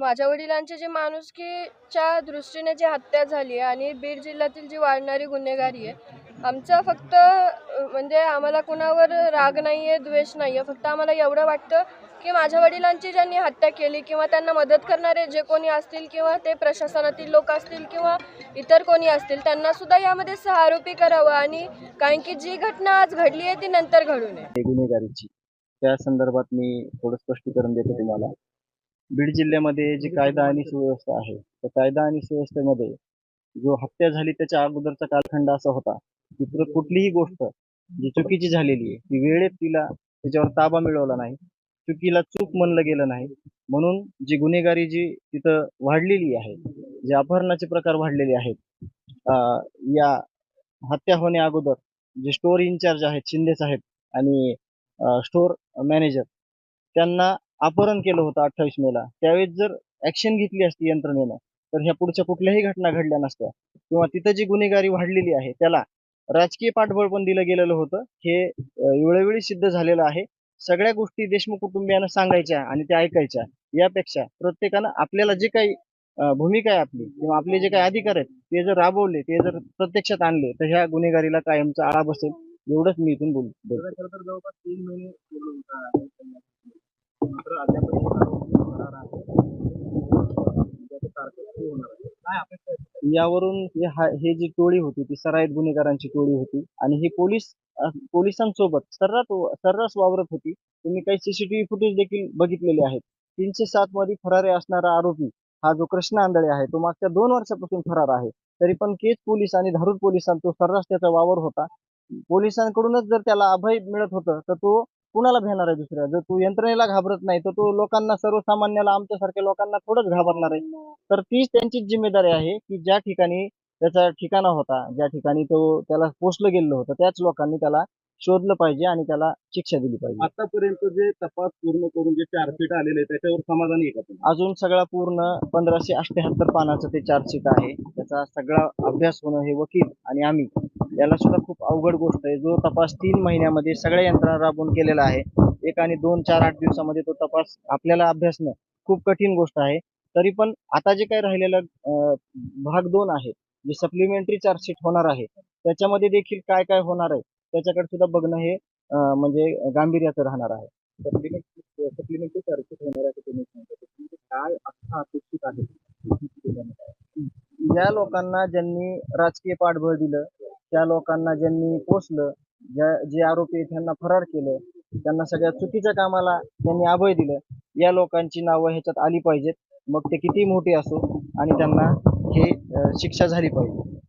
माझ्या वडिलांची जी माणुसकीच्या दृष्टीने जी हत्या झाली आहे आणि बीड जिल्ह्यातील जी वाढणारी गुन्हेगारी आहे आमचा फक्त म्हणजे आम्हाला कुणावर राग नाही आहे द्वेष नाही आहे फक्त आम्हाला एवढं वाटतं की माझ्या वडिलांची ज्यांनी हत्या केली किंवा त्यांना मदत करणारे जे कोणी असतील किंवा ते प्रशासनातील लोक असतील किंवा इतर कोणी असतील त्यांना सुद्धा यामध्ये सहारोपी करावं आणि कारण की जी घटना आज घडली आहे ती नंतर घडू नये. गुन्हेगारीची. त्या संदर्भात मी थोडं स्पष्टीकरण देतो तुम्हाला. बीड जिल्ह्यामध्ये जी कायदा आणि सुव्यवस्था आहे त्या कायदा आणि सुव्यवस्थेमध्ये जो हत्या झाली त्याच्या अगोदरचा कालखंड असा होता की कुठलीही गोष्ट जी चुकीची झालेली आहे ती वेळेत तिला त्याच्यावर ताबा मिळवला नाही चुकीला चूक म्हणलं गेलं नाही. म्हणून जी गुन्हेगारी जी तिथं वाढलेली आहे जे अपहरणाचे प्रकार वाढलेले आहेत या हत्या होण्या अगोदर जे स्टोर इन्चार्ज आहेत शिंदे साहेब आणि स्टोर मॅनेजर त्यांना अपहरण केलं होतं अठ्ठावीस मेला त्यावेळेस जर ऍक्शन घेतली असती यंत्रणेनं तर ह्या पुढच्या कुठल्याही घटना घडल्या नसत्या. किंवा तिथं जी गुन्हेगारी वाढलेली आहे त्याला राजकीय पाठबळ पण दिलं गेलेलं होतं. हे वेळोवेळी सिद्ध झालेलं आहे. सगळ्या गोष्टी देशमुख कुटुंबियांना सांगायच्या आणि त्या ऐकायच्या. यापेक्षा प्रत्येकानं आपल्याला जे काही भूमिका आहे आपली किंवा आपले जे काही अधिकार आहेत ते जर राबवले ते जर प्रत्यक्षात आणले तर ह्या गुन्हेगारीला कायमचा आळा बसेल. एवढंच मी इथून बोल बोलतो. काय अपेक्षा आहे? यावरून हे हा- हे जी टोळी होती ती सराईत गुन्हेगारांची टोळी होती. आणि ही पोलीस अ, पोलिसांसोबत सर्रास सर्रास वावरत होती. तुम्ही काही सीसीटीव्ही फुटेज देखील बघितलेले आहेत. तीनशे सात मध्ये फरारे असणारा आरोपी हा जो कृष्ण आंधळे आहे तो मागच्या दोन वर्षापासून फरार आहे. तरी पण केज पोलीस आणि धारूर पोलिसांत तो सर्रास त्याचा वावर होता. पोलिसांकडूनच जर त्याला अभय मिळत होतं तर तो कुणाला भेणार आहे दुसऱ्या? जर तो यंत्रणेला घाबरत नाही तर तो लोकांना सर्वसामान्याला आमच्यासारख्या लोकांना थोडंच घाबरणार आहे. तर तीच त्यांचीच जिम्मेदारी आहे की ज्या ठिकाणी त्याचा ठिकाणा होता ज्या ठिकाणी तो त्याला पोचलं गेलं होतं त्याच लोकांनी त्याला शोधलं पाहिजे आणि त्याला शिक्षा दिली पाहिजे. आतापर्यंत जे तपास पूर्ण करून जे चार्जशीट आलेले त्याच्यावर समाधानी तुम्ही? अजून सगळा पूर्ण पंधराशे अठ्याहत्तर पानाचं ते चार्जशीट आहे. त्याचा सगळा अभ्यास होणं हे वकील आणि आम्ही. याला सुद्धा खूप अवघड गोष्ट आहे. जो तपास तीन महिन्यामध्ये सगळ्या यंत्रणा राबवून केलेला आहे एक आणि दोन चार आठ दिवसामध्ये तो तपास आपल्याला अभ्यासणं खूप कठीण गोष्ट आहे. तरी पण आता जे काही राहिलेलं भाग दोन आहे जे सप्लिमेंटरी चार्जशीट होणार आहे त्याच्यामध्ये देखील काय काय होणार आहे त्याच्याकडे सुद्धा बघणं हे म्हणजे गांभीर्याचं राहणार आहे. सप्लिमेंटरी सप्लिमेंटरी चार्जशीट होणार आहे तुम्ही सांगता म्हणजे काय अपेक्षित आहे. ज्या लोकांना ज्यांनी राजकीय पाठबळ दिलं त्या लोकांना ज्यांनी पोचलं ज्या जे आरोपी त्यांना फरार केलं त्यांना सगळ्या चुकीच्या कामाला त्यांनी अभय दिलं. या लोकांची नावं ह्याच्यात आली पाहिजेत. मग ते किती मोठी असो आणि त्यांना हे शिक्षा झाली पाहिजे.